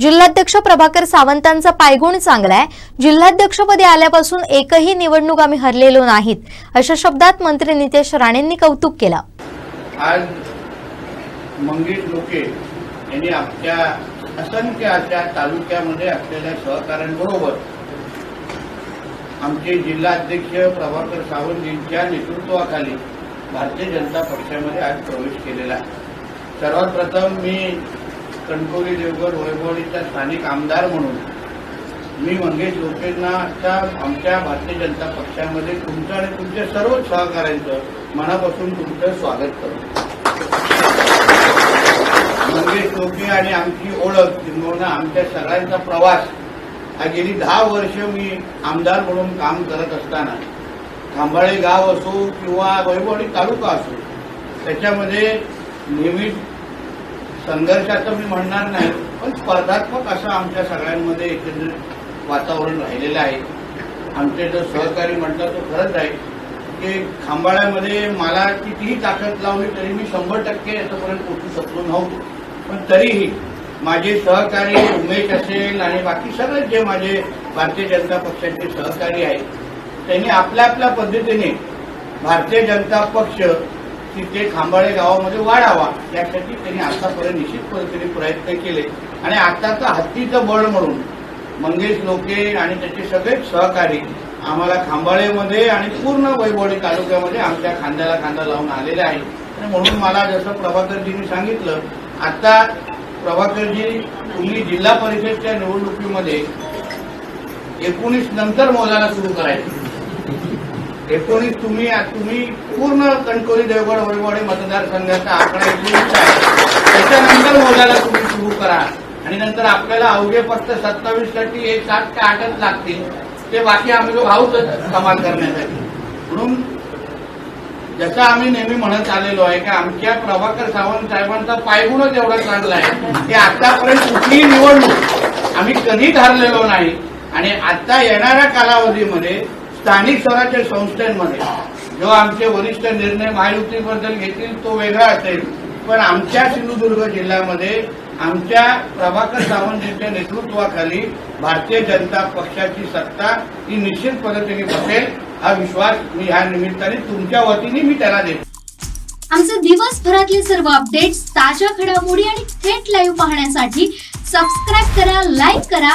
जिल्हाध्यक्ष प्रभाकर सावंतांचा पायगुण चांगला आहे जिल्हाध्यक्षपदी आल्यापासून एकही निवडणूक आम्ही हरलेलो नाहीत अशा शब्दात मंत्री नितेश राणेंनी कौतुक केलं. आज मंगेश लोके यांनी आपल्या असंख्य अशा तालुक्यामध्ये असलेल्या सहकाऱ्यांबरोबर आमचे जिल्हाध्यक्ष प्रभाकर सावंत यांच्या नेतृत्वाखाली भारतीय जनता पक्षामध्ये आज प्रवेश केलेला आहे. सर्वात प्रथम मी कणकवली देवगड वैभवडीचा स्थानिक आमदार म्हणून मी मंगेश लोकेंनाच्या आमच्या भारतीय जनता पक्षामध्ये तुमचं आणि तुमच्या सर्व सहकाऱ्यांचं मनापासून तुमचं स्वागत करतो. मंगेश लोके आणि आमची ओळख किंवा आमच्या सगळ्यांचा प्रवास हा गेली दहा वर्ष मी आमदार म्हणून काम करत असताना खांबाळे गाव असो किंवा वैभवडी तालुका असो त्याच्यामध्ये नेहमीच संघर्षाचं मी म्हणणार नाही पण स्पर्धात्मक असं आमच्या सगळ्यांमध्ये एकंदरीत वातावरण राहिलेलं आहे. आमचे जो सहकारी म्हटलं तो खरंच आहे की खांबाळ्यामध्ये मला कितीही ताकद लावली तरी मी शंभर टक्के याच्यापर्यंत पोचू शकलो नव्हतो. पण तरीही माझे सहकारी उमेश असेल आणि बाकी सगळे जे माझे भारतीय जनता पक्षाचे सहकारी आहेत त्यांनी आपल्या आपल्या पद्धतीने भारतीय जनता पक्ष तिथे खांबाळे गावामध्ये वाढावा यासाठी त्यांनी आतापर्यंत निश्चित पद्धतीने प्रयत्न केले. आणि आताचं हत्तीचं बळ म्हणून मंगेश लोके आणि त्याचे सगळे सहकारी आम्हाला खांबाळेमध्ये आणि पूर्ण वैभवडी तालुक्यामध्ये आमच्या खांद्याला खांदा लावून आलेले आहे. आणि म्हणून मला जसं प्रभाकरजींनी सांगितलं आता प्रभाकरजी तुम्ही जिल्हा परिषदच्या निवडणुकीमध्ये एकोणीस नंतर मोजायला सुरू करायचं. एकोणीस तुम्ही तुम्ही पूर्ण कणकोली देवगड वैवाडी मतदारसंघाचा आकडा त्याच्यानंतर मोजायला तुम्ही सुरू करा. आणि नंतर आपल्याला अवघे फक्त सत्तावीससाठी एक सात ते आठच लागतील. ते बाकी आम्ही लोक आहोतच कमाल करण्यासाठी. म्हणून जसं आम्ही नेहमी म्हणत आलेलो आहे की आमच्या प्रभाकर सावंत साहेबांचा पायगुणच एवढा चांगला आहे की आतापर्यंत कुठलीही निवडणूक आम्ही कधीच हरलेलो नाही. आणि आता येणाऱ्या कालावधीमध्ये स्थानिक स्वराज्य संस्थांमध्ये जो आमचे वरिष्ठ निर्णय महायुतीबद्दल घेतील तो वेगळा असेल. पण आमच्या सिंधुदुर्ग जिल्ह्यामध्ये आमच्या प्रभाकर सावंत यांच्या नेतृत्वाखाली भारतीय जनता पक्षाची सत्ता ही निश्चित पद्धतीने बसेल हा विश्वास मी ह्या निमित्ताने तुमच्या वतीने मी त्याला देतो. आमचे दिवसभरातले सर्व अपडेट्स ताज्या घडामोडी आणि थेट लाईव्ह पाहण्यासाठी सबस्क्राईब करा लाईक करा